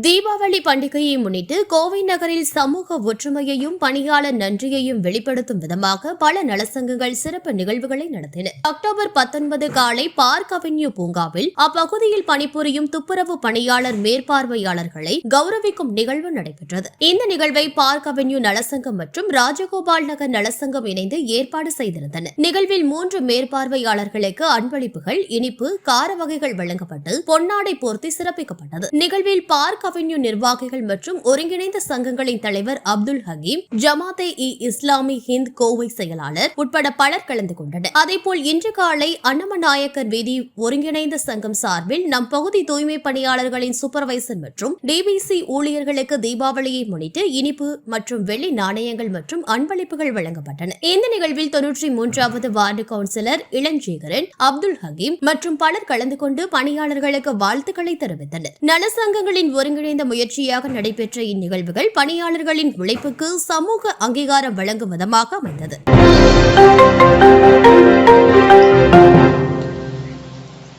தீபாவளி பண்டிகையை முன்னிட்டு கோவை நகரில் சமூக ஒற்றுமையையும் பணியாளர் நன்றியையும் வெளிப்படுத்தும் விதமாக பல நலசங்கங்கள் சிறப்பு நிகழ்வுகளை நடத்தின. அக்டோபர் பத்தொன்பது காலை பார்க் அவென்யூ பூங்காவில் அப்பகுதியில் பணிபுரியும் துப்புரவு பணியாளர் மேற்பார்வையாளர்களை கௌரவிக்கும் நிகழ்வு நடைபெற்றது. இந்த நிகழ்வை பார்க் அவென்யூ நலசங்கம் மற்றும் ராஜகோபால் நகர் நலசங்கம் இணைந்து ஏற்பாடு செய்திருந்தன. நிகழ்வில் மூன்று மேற்பார்வையாளர்களுக்கு அன்பளிப்புகள் இனிப்பு கார வகைகள் வழங்கப்பட்டு பொன்னாடை போர்த்தி சிறப்பிக்கப்பட்டது. நிகழ்வில் பார்க் அவென்யூ நிர்வாகிகள் மற்றும் ஒருங்கிணைந்த சங்கங்களின் தலைவர் அப்துல் ஹகீம் ஜமாத்தே இ இஸ்லாமி ஹிந்த் கோவை செயலாளர் உட்பட பலர் கலந்து கொண்டனர். அதேபோல் இன்று காலை அன்னமநாயக்கர் வீதி ஒருங்கிணைந்த சங்கம் சார்பில் நம் பகுதி தூய்மை பணியாளர்களின் சூப்பர்வைசர் மற்றும் டிபிசி ஊழியர்களுக்கு தீபாவளியை முன்னிட்டு இனிப்பு மற்றும் வெள்ளி நாணயங்கள் மற்றும் அன்பளிப்புகள் வழங்கப்பட்டன. இந்த நிகழ்வில் தொன்னூற்றி மூன்றாவது வார்டு கவுன்சிலர் இளஞ்சேகரன் அப்துல் ஹகீம் மற்றும் பலர் கலந்து கொண்டு பணியாளர்களுக்கு வாழ்த்துக்களை தெரிவித்தனர். நலசங்கங்களின் ஒருங்கிணைந்த முயற்சியாக நடைபெற்ற இந்நிகழ்வுகள் பணியாளர்களின் உழைப்புக்கு சமூக அங்கீகாரம் வழங்கும் விதமாக அமைந்தது.